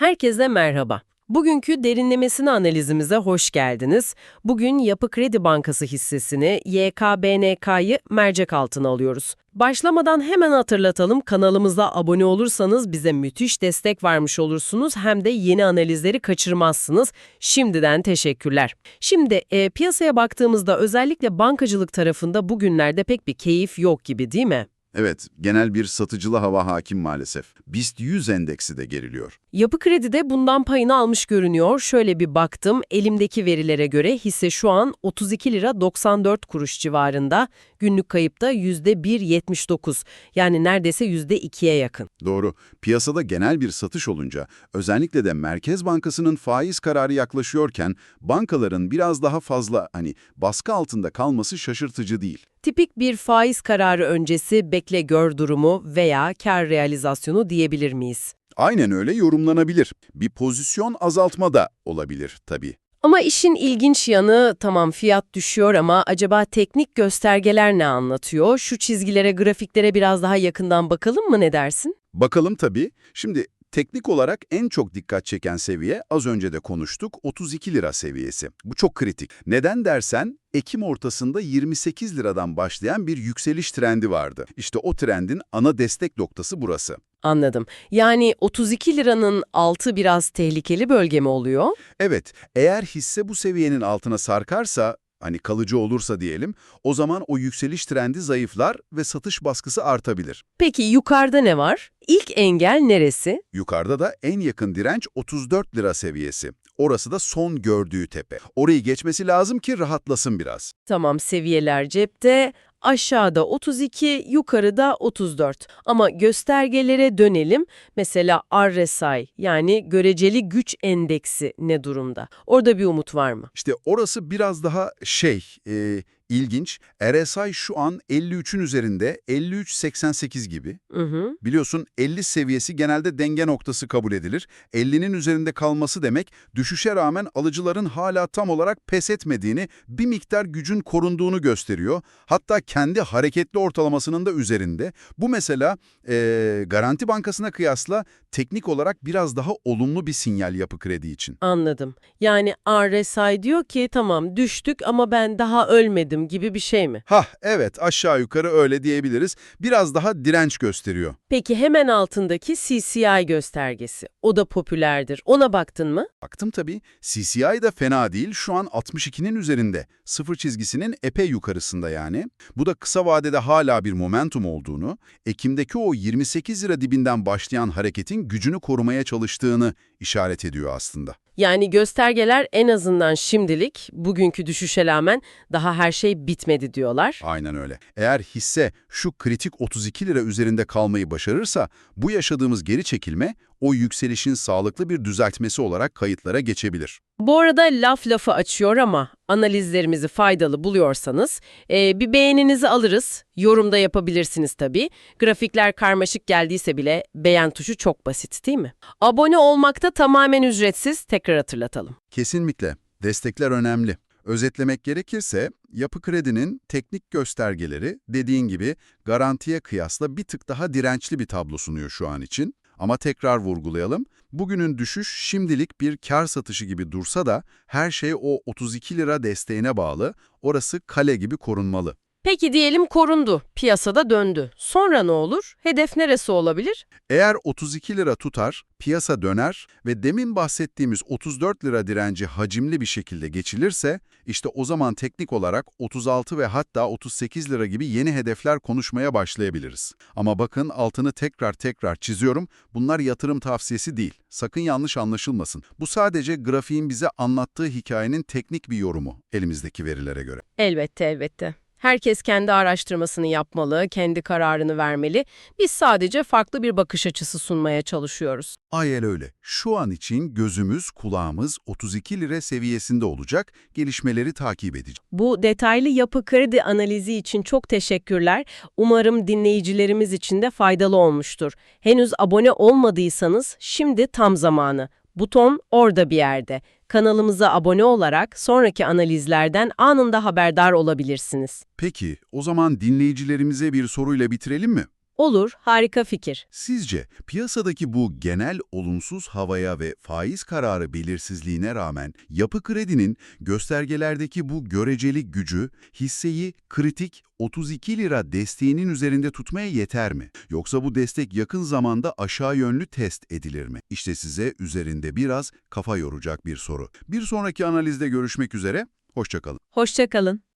Herkese merhaba. Bugünkü derinlemesine analizimize hoş geldiniz. Bugün Yapı Kredi Bankası hissesini YKBNK'yı mercek altına alıyoruz. Başlamadan hemen hatırlatalım kanalımıza abone olursanız bize müthiş destek vermiş olursunuz hem de yeni analizleri kaçırmazsınız. Şimdiden teşekkürler. Şimdi e, piyasaya baktığımızda özellikle bankacılık tarafında bugünlerde pek bir keyif yok gibi değil mi? Evet, genel bir satıcılı hava hakim maalesef. BIST 100 endeksi de geriliyor. Yapı Kredi de bundan payını almış görünüyor. Şöyle bir baktım, elimdeki verilere göre hisse şu an 32 lira 94 kuruş civarında. Günlük kayıpta %1.79 yani neredeyse %2'ye yakın. Doğru, piyasada genel bir satış olunca, özellikle de Merkez Bankası'nın faiz kararı yaklaşıyorken, bankaların biraz daha fazla hani baskı altında kalması şaşırtıcı değil. Tipik bir faiz kararı öncesi bekle gör durumu veya kar realizasyonu diyebilir miyiz? Aynen öyle yorumlanabilir. Bir pozisyon azaltma da olabilir tabii. Ama işin ilginç yanı tamam fiyat düşüyor ama acaba teknik göstergeler ne anlatıyor? Şu çizgilere, grafiklere biraz daha yakından bakalım mı ne dersin? Bakalım tabii. Şimdi teknik olarak en çok dikkat çeken seviye az önce de konuştuk 32 lira seviyesi. Bu çok kritik. Neden dersen Ekim ortasında 28 liradan başlayan bir yükseliş trendi vardı. İşte o trendin ana destek noktası burası. Anladım. Yani 32 liranın altı biraz tehlikeli bölge mi oluyor? Evet, eğer hisse bu seviyenin altına sarkarsa, hani kalıcı olursa diyelim, o zaman o yükseliş trendi zayıflar ve satış baskısı artabilir. Peki yukarıda ne var? İlk engel neresi? Yukarıda da en yakın direnç 34 lira seviyesi. Orası da son gördüğü tepe. Orayı geçmesi lazım ki rahatlasın biraz. Tamam seviyeler cepte, aşağıda 32, yukarıda 34. Ama göstergelere dönelim. Mesela RSI yani göreceli güç endeksi ne durumda? Orada bir umut var mı? İşte orası biraz daha şey, e, ilginç. RSI şu an 53'ün üzerinde, 53.88 gibi. Hı hı. Biliyorsun 50 seviyesi genelde denge noktası kabul edilir. 50'nin üzerinde kalması demek düşüşe rağmen alıcıların hala tam olarak pes etmediğini, bir miktar gücün korunduğunu gösteriyor. Hatta kendi hareketli ortalamasının da üzerinde. Bu mesela eee, Garanti Bankası'na kıyasla teknik olarak biraz daha olumlu bir sinyal yapı kredi için. Anladım. Yani RSI diyor ki tamam düştük ama ben daha ölmedim gibi bir şey mi? Hah evet aşağı yukarı öyle diyebiliriz. Biraz daha direnç gösteriyor. Peki hemen altındaki CCI göstergesi. O da popülerdir. Ona baktın mı? Baktım tabii. CCI de fena değil. Şu an 62'nin üzerinde. Sıfır çizgisinin epey yukarısında yani. Bu da kısa vadede hala bir momentum olduğunu, Ekim'deki o 28 lira dibinden başlayan hareketin gücünü korumaya çalıştığını işaret ediyor aslında. Yani göstergeler en azından şimdilik bugünkü düşüşe rağmen daha her şey bitmedi diyorlar. Aynen öyle. Eğer hisse şu kritik 32 lira üzerinde kalmayı başarırsa, bu yaşadığımız geri çekilme o yükselişin sağlıklı bir düzeltmesi olarak kayıtlara geçebilir. Bu arada laf lafı açıyor ama analizlerimizi faydalı buluyorsanız e, bir beğeninizi alırız. Yorumda yapabilirsiniz tabii. Grafikler karmaşık geldiyse bile beğen tuşu çok basit değil mi? Abone olmak da tamamen ücretsiz. Tekrar hatırlatalım. Kesinlikle. Destekler önemli. Özetlemek gerekirse, yapı kredinin teknik göstergeleri dediğin gibi garantiye kıyasla bir tık daha dirençli bir tablo sunuyor şu an için. Ama tekrar vurgulayalım, bugünün düşüş şimdilik bir kar satışı gibi dursa da her şey o 32 lira desteğine bağlı, orası kale gibi korunmalı. Peki diyelim korundu, piyasada döndü. Sonra ne olur? Hedef neresi olabilir? Eğer 32 lira tutar, piyasa döner ve demin bahsettiğimiz 34 lira direnci hacimli bir şekilde geçilirse, işte o zaman teknik olarak 36 ve hatta 38 lira gibi yeni hedefler konuşmaya başlayabiliriz. Ama bakın altını tekrar tekrar çiziyorum, bunlar yatırım tavsiyesi değil. Sakın yanlış anlaşılmasın. Bu sadece grafiğin bize anlattığı hikayenin teknik bir yorumu elimizdeki verilere göre. Elbette elbette. Herkes kendi araştırmasını yapmalı, kendi kararını vermeli. Biz sadece farklı bir bakış açısı sunmaya çalışıyoruz. Ayel öyle. Şu an için gözümüz, kulağımız 32 lira seviyesinde olacak, gelişmeleri takip edeceğiz. Bu detaylı yapı kredi analizi için çok teşekkürler. Umarım dinleyicilerimiz için de faydalı olmuştur. Henüz abone olmadıysanız şimdi tam zamanı. Buton orada bir yerde. Kanalımıza abone olarak sonraki analizlerden anında haberdar olabilirsiniz. Peki, o zaman dinleyicilerimize bir soruyla bitirelim mi? Olur, harika fikir. Sizce piyasadaki bu genel olumsuz havaya ve faiz kararı belirsizliğine rağmen yapı kredinin göstergelerdeki bu göreceli gücü hisseyi kritik 32 lira desteğinin üzerinde tutmaya yeter mi? Yoksa bu destek yakın zamanda aşağı yönlü test edilir mi? İşte size üzerinde biraz kafa yoracak bir soru. Bir sonraki analizde görüşmek üzere, hoşçakalın. Hoşça kalın.